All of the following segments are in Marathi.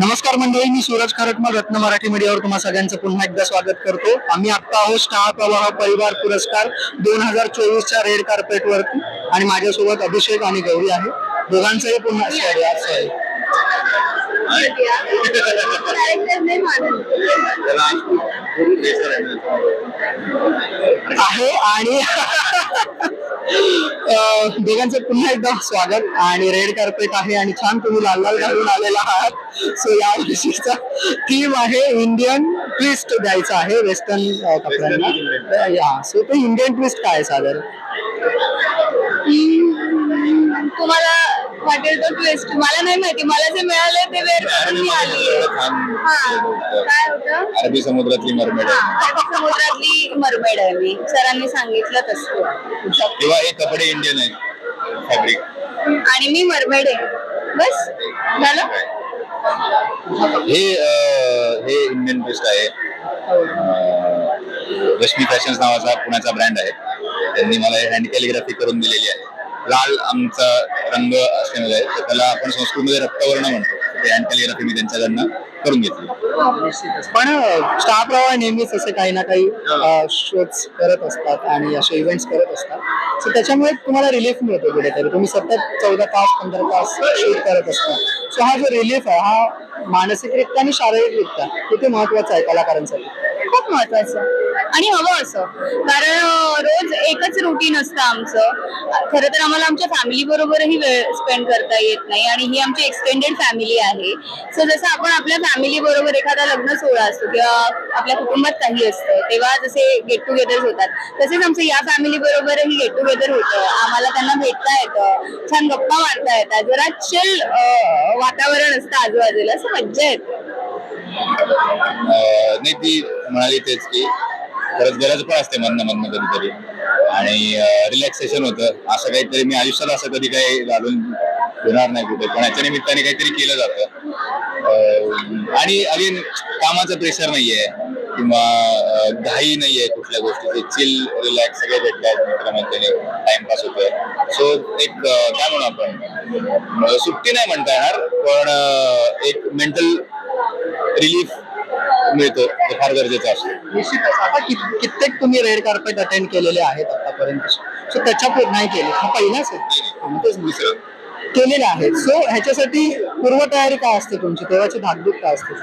नमस्कार मंडळी मी सूरज खरटमल रत्न मराठी मीडियावर तुम्हा सगळ्यांचं पुन्हा एकदा स्वागत करतो. आम्ही आता आहोत स्टार प्रवाह परिवार पुरस्कार दोन हजार चोवीसच्या रेड कार्पेट वरती आणि माझ्यासोबत अभिषेक आणि गौरी आहे दोघांचंही पुन्हा सॉरी आज आहे आणि दोघांचं पुन्हा एकदा स्वागत. आणि रेड कार्पेट आहे आणि छान तुम्ही लाल लाल घालून आलेला आहात. सो या वर्षीचा थीम आहे इंडियन ट्विस्ट द्यायचा आहे वेस्टर्न कपड्यांना. या. सो ते इंडियन ट्विस्ट काय साधारण तुम्हाला वाटेल तो ट्विस्ट मला नाही माहिती. मला जे मिळालं ते वेअर करून मी आली. हा. काय होतं? अरबी समुद्रातली मरमेड अरबी समुद्रातली मरमेड आहे मी. सरांनी सांगितलं तसं. किंवा हे कपडे इंडियन आहेत फॅब्रिक आणि मी मरमेड आहे. बस. झालं? हे हे इंडियन बेस्ट आहे. रश्मी फॅशन्स नावाचा पुण्याचा ब्रँड आहे. त्यांनी मला हँड कॅलिग्राफी करून दिलेली आहे. लाल आमचा रंग असल्यामुळे तर त्याला आपण संस्कृतमध्ये रक्तवर्ण म्हणतो. ते हँड कॅलिग्राफी मी त्यांच्याकडनं करून घेतली. पण स्टार प्रवाह नेहमीच असे काही ना काही शोज करत असतात आणि असे इव्हेंट्स करत असतात. सो त्याच्यामुळे तुम्हाला रिलीफ मिळतो कुठेतरी. तुम्ही सतत चौदा तास पंधरा तास शूट करत असता. सो हा जो रिलीफ आहे हा मानसिकरित्या आणि शारीरिकरित्या किती महत्त्वाचा आहे कलाकारांसाठी? खूप महत्वाचं आणि हवं असं. कारण रोज एकच रुटीन असतं आमचं. खरं तर आम्हाला आमच्या फॅमिली बरोबरही वेळ स्पेंड करता येत नाही आणि ही आमची एक्सटेंडेड फॅमिली आहे. सो जसं आपण आपल्या फॅमिली बरोबर एखादा लग्न सोहळा असतो किंवा आपल्या कुटुंबात काही असतं तेव्हा जसे गेट टुगेदर होतात तसेच आमचं या फॅमिली बरोबरही गेट टुगेदर होतं. आम्हाला त्यांना भेटता येतं छान गप्पा मारता येतात. जरा चिल वातावरण असतं आजूबाजूला. असं मज्जा येते. नाही ती म्हणाली तेच की खरंच गरज पण असते मधनं मधनं कधीतरी. आणि रिलॅक्सेशन होतं. असं काहीतरी मी आयुष्यात असं कधी काही घालून होणार नाही कुठे. पण याच्या निमित्ताने काहीतरी केलं जातं. आणि अगेन कामाचं प्रेशर नाहीये. किंवा घाई नाहीये कुठल्या गोष्टीची. चिल रिलॅक्स सगळे भेटतात मित्रमैत्रिणी. टाइमपास होतोय. सो एक काय म्हणू आपण? सुट्टी नाही म्हणता येणार. पण एक मेंटल रिलीफ मिळतो. ते फार गरजेचं असतं. निश्चितच आता कित- कित्येक तुम्ही रेड कार्पेट अटेंड केलेले आहेत आतापर्यंत. सो त्याच्या नाही केले. हा पहिलाच आहे. हा, मग तेच दुसरं. केलेले आहेत. सो ह्याच्यासाठी पूर्वतयारी काय असते तुमची? तेव्हाची धाकधूक काय असते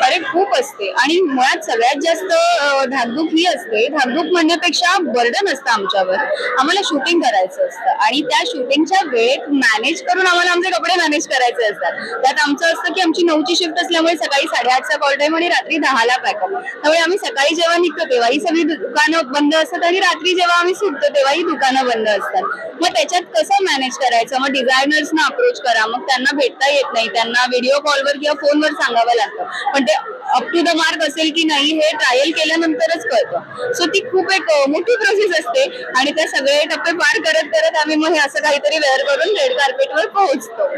अरे खूप असते. आणि मुळात सगळ्यात जास्त अं, धाकधूक ही असते. धाकधूक म्हणण्यापेक्षा बर्डन असतं आमच्यावर. आम्हाला शूटिंग करायचं असतं. आणि त्या शूटिंगच्या वेळेत मॅनेज करून आम्हाला आमचे कपडे मॅनेज करायचे असतात. त्यात आमचं असतं की आमची नऊची शिफ्ट असल्यामुळे सकाळी साडेआठचा कॉल टाईम आणि रात्री दहाला पॅकअप. त्यामुळे आम्ही सकाळी जेव्हा निघतो तेव्हाही सगळी दु- दुकानं बंद असतात आणि रात्री जेव्हा आम्ही सुटतो तेव्हाही दुकानं बंद असतात. मग त्याच्यात कसं मॅनेज करायचं? मग डिझायनर्सना अप्रोच करा. मग त्यांना भेटता येत नाही. त्यांना व्हिडिओ कॉलवर किंवा फोनवर सांगावं लागतं. पण ते अप टू द मार्क असेल की नाही हे ट्रायल केल्यानंतरच कळतं. सो ती खूप एक मोठी प्रोसेस असते आणि ते सगळे टप्पे पार करत करत आम्ही मग हे असं काहीतरी वेअर करून रेड कार्पेटवर पोहोचतो.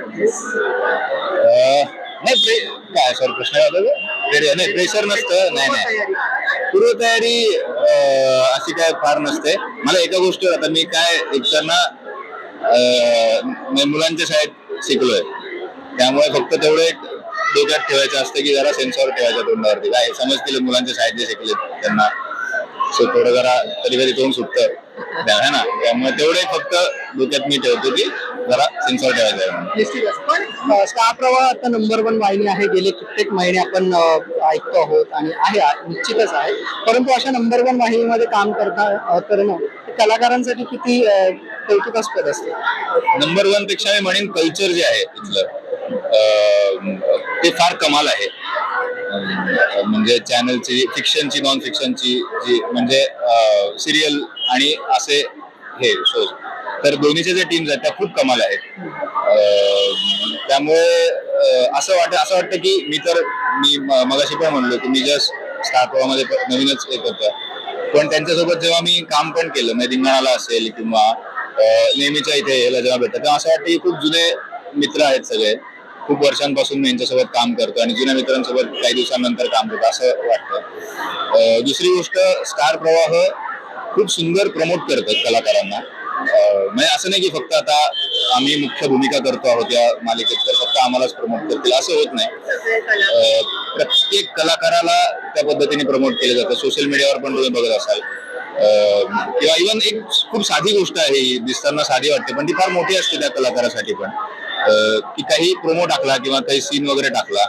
नाही काय सर प्रश्न नाही प्रेशर नसतं. नाही नाही. पूर्वतयारी अशी काय फार नसते. मला एका गोष्टीवर आता मी काय एकतर ना मुलांच्या शाळेत शिकलोय. त्यामुळे फक्त तेवढं एक डोक्यात ठेवायचं असतं की जरा सेन्सॉर ठेवायचं तोंडावरती. काय समजतील मुलांच्या शाळेत जे शिकले त्यांना. सो थोडं जरा कधी कधी तोंड सुटतं. है ना? त्यामुळे तेवढे फक्त डोक्यात मी ठेवतो की जरा सेन्सॉर ठेवायचं आहे स्टार प्रवाह आता नंबर वन वाहिनी आहे. गेले कित्येक महिने आपण ऐकतो आहोत आणि आहे निश्चितच आहे. परंतु अशा नंबर वन वाहिनीमध्ये काम करता करणं कलाकारांसाठी किती कौतुकास्पद असते? नंबर वनपेक्षा मी म्हणेन कल्चर जे आहे इथलं. अं, ते फार कमाल आहे. म्हणजे चॅनलची फिक्शनची नॉन फिक्शनची जी म्हणजे सिरियल आणि असे हे शोज तर दोन्हीचे जे टीम्स आहेत त्या खूप कमाल आहेत. त्यामुळे असं वाट असं वाटतं की मी तर मी म- मगाशी पण म्हणलो की मी जस्ट स्टार्टमध्ये नवीनच येत होतं. पण त्यांच्यासोबत जेव्हा मी काम पण केलं म्हणजे रिंगणाला असेल किंवा नेहमीच्या इथे यायला जेव्हा भेटतात तेव्हा असं वाटतं की खूप जुने मित्र आहेत सगळे. खूप वर्षांपासून मी यांच्यासोबत काम करतो आणि जुन्या मित्रांसोबत काही दिवसांनंतर काम करतो असं वाटतं. दुसरी गोष्ट स्टार प्रवाह खूप सुंदर प्रमोट करतात कलाकारांना. म्हणजे असं नाही की फक्त आता आम्ही मुख्य भूमिका करतो आहोत या मालिकेत तर फक्त आम्हालाच प्रमोट करतील असं होत नाही. प्रत्येक कलाकाराला त्या पद्धतीने प्रमोट केलं जातं. सोशल मीडियावर पण तुम्ही बघत असाल. किंवा इव्हन एक खूप साधी गोष्ट आहे दिसताना साधी वाटते पण ती फार मोठी असते त्या कलाकारासाठी पण. की काही प्रोमो टाकला किंवा काही सीन वगैरे टाकला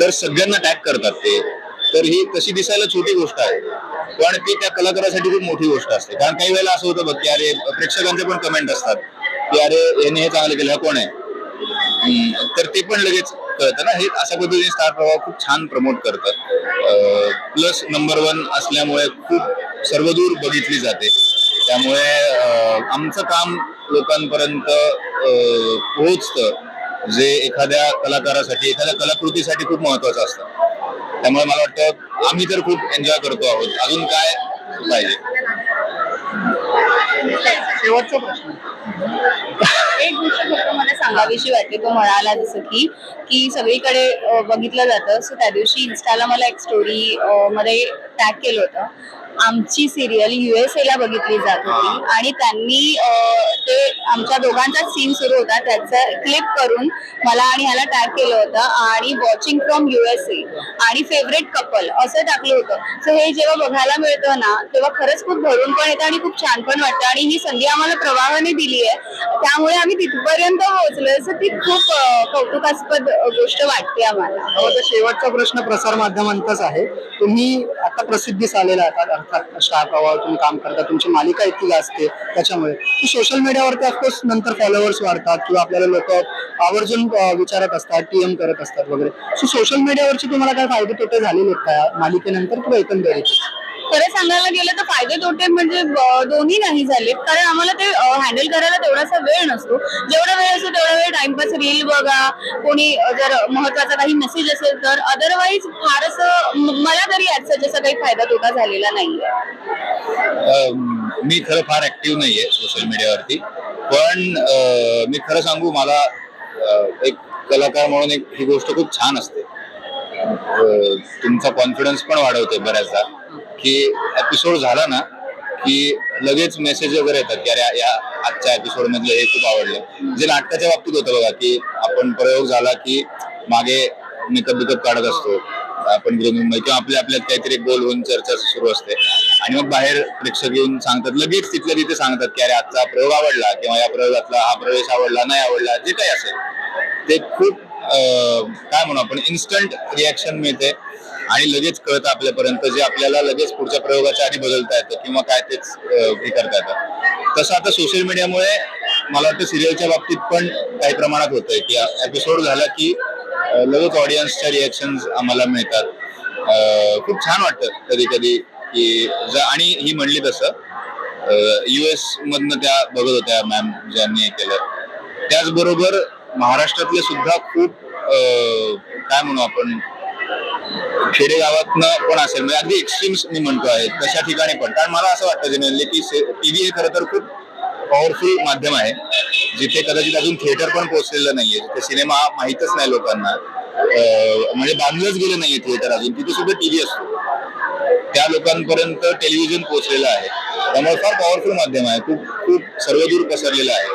तर सगळ्यांना टॅग करतात ते. तर ही तशी दिसायला छोटी गोष्ट आहे. पण ती त्या कलाकारासाठी खूप मोठी गोष्ट असते. कारण काही वेळेला असं होतं बघ की अरे प्रेक्षकांचे पण कमेंट असतात की अरे याने हे चांगलं केलं हा कोण आहे? तर ते पण लगेच कळतं ना. हे अशा पद्धतीने स्टार प्रवाह खूप छान प्रमोट करतात. प्लस नंबर वन असल्यामुळे खूप सर्वदूर बघितली जाते. त्यामुळे आमचं काम लोकांपर्यंत पोहोचतं. जे एखाद्या कलाकारासाठी एखाद्या कलाकृतीसाठी खूप महत्वाचं असतं. त्यामुळे मला वाटतं आम्ही तर खूप एन्जॉय करतो आहोत. अजून काय पाहिजे? शेवटचा प्रश्न. एक गोष्ट फक्त मला सांगावीशी वाटते तो म्हणाला जसं की की सगळीकडे बघितलं जातं. सो त्या दिवशी इन्स्टाला मला एक स्टोरी मध्ये टॅग केलं होतं. आमची सिरियल युएसए ला बघितली जात होती. आणि त्यांनी ते आमच्या दोघांचा सीन सुरू होता. त्याचं क्लिप करून मला आणि ह्याला टॅग केलं होतं. आणि वॉचिंग फ्रॉम युएसए आणि फेवरेट कपल असं टाकलं होतं. सो हे जेव्हा बघायला मिळतं ना तेव्हा खरंच खूप भरून पण येतं आणि खूप छान पण वाटतं. आणि ही संधी आम्हाला प्रवाहाने दिली आहे. त्यामुळे आम्ही तिथपर्यंत पोहोचलोय. सो ती खूप कौतुकास्पद गोष्ट वाटते आम्हाला. शेवटचा प्रश्न प्रसार माध्यमांतच आहे. तुम्ही आता प्रसिद्धीस आलेला आहे अर्थात स्टार प्रवाह तुम्ही काम करता तुमची मालिका इतकी गाजते त्याच्यामुळे. सोशल मीडियावरती ऑफकोर्स नंतर फॉलोअर्स वाढतात किंवा आपल्याला लोक आवर्जून विचारत असतात टीएम करत असतात वगैरे. सो सोशल मीडियावरचे तुम्हाला काय फायदे तोटे झालेले आहेत का? मालिकेनंतर किंवा एकंदरीत खरं सांगायला गेलं तर फायदे तोटे म्हणजे दोन्ही नाही झालेत. कारण आम्हाला ते हँडल करायला तेवढासा वेळ नसतो. जेवढा वेळ असतो तेवढा वेळ टाइमपास रील बघा कोणी जर महत्त्वाचा काही मेसेज असेल तर. अदरवाईज फारस मला तरी याचा जसा काही फायदा तोटा झालेला नाहीये. मी खरं फार ऍक्टिव्ह नाहीये सोशल मीडियावरती पण मी खरं सांगू मला एक कलाकार म्हणून एक ही गोष्ट खूप छान असते. तुमचा कॉन्फिडन्स पण वाढवते बऱ्याचदा. की एपिसोड झाला ना की लगेच मेसेज वगैरे येतात की अरे या आजच्या एपिसोड मधलं हे खूप आवडलं. जे नाटकाच्या बाबतीत होतं बघा की आपण प्रयोग झाला की मागे मेकअप बिकअप काढत असतो. आपण गृहमुंबई किंवा आपल्या आपल्यात काहीतरी गोल होऊन चर्चा सुरू असते. आणि मग बाहेर प्रेक्षक येऊन सांगतात लगेच तिथल्या तिथे सांगतात की अरे आजचा प्रयोग आवडला किंवा या प्रयोगातला हा प्रवेश आवडला नाही आवडला जे काही असेल. ते खूप काय म्हणू आपण इन्स्टंट रिॲक्शन मिळते. आणि लगेच कळतं आपल्यापर्यंत जे आपल्याला लगेच पुढच्या प्रयोगाच्या आधी बदलता येतं किंवा काय तेच हे करता येतं. तसं आता सोशल मीडियामुळे मला वाटतं सिरियलच्या बाबतीत पण काही प्रमाणात होतंय की एपिसोड झाला की लगेच ऑडियन्सच्या रिॲक्शन आम्हाला मिळतात. खूप छान वाटतं कधी कधी की आणि ही म्हणली तसं युएस मधनं त्या बघत होत्या मॅम ज्यांनी केलं. त्याचबरोबर महाराष्ट्रातले सुद्धा खूप काय म्हणू आपण खेडेगावातनं पण असेल? म्हणजे अगदी एक्स्ट्रीम्स मी म्हणतो आहे तशा ठिकाणी पण. कारण मला असं वाटतं जनरली की टीव्ही हे खरं तर खूप पॉवरफुल माध्यम आहे. जिथे कदाचित अजून थिएटर पण पोहोचलेलं नाहीये जिथे सिनेमा माहीतच नाही लोकांना. म्हणजे बांधलंच गेलं नाहीये थिएटर अजून. तिथे सुद्धा टीव्ही असतो. त्या लोकांपर्यंत टेलिव्हिजन पोहोचलेलं आहे. त्यामुळे फार पॉवरफुल माध्यम आहे. खूप खूप सर्वदूर पसरलेलं आहे.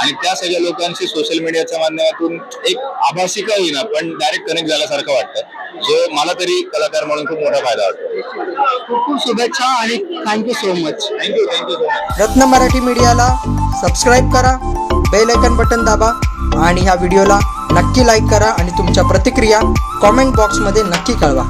आणि त्या सगळ्या लोकांशी सोशल मीडियाच्या माध्यमातून एक आभासिका होईना पण डायरेक्ट कनेक्ट झाल्यासारखं वाटतं. जो मला तरी कलाकार म्हणून खूप मोठा फायदा वाटतो. खूप खूप शुभेच्छा आणि thank you so much thank you thank you so much Ratna Marathi मीडियाला सबस्क्राईब करा बेल आयकन बटन दाबा आणि ह्या व्हिडिओला नक्की लाईक करा आणि तुमच्या प्रतिक्रिया कॉमेंट बॉक्समध्ये नक्की कळवा.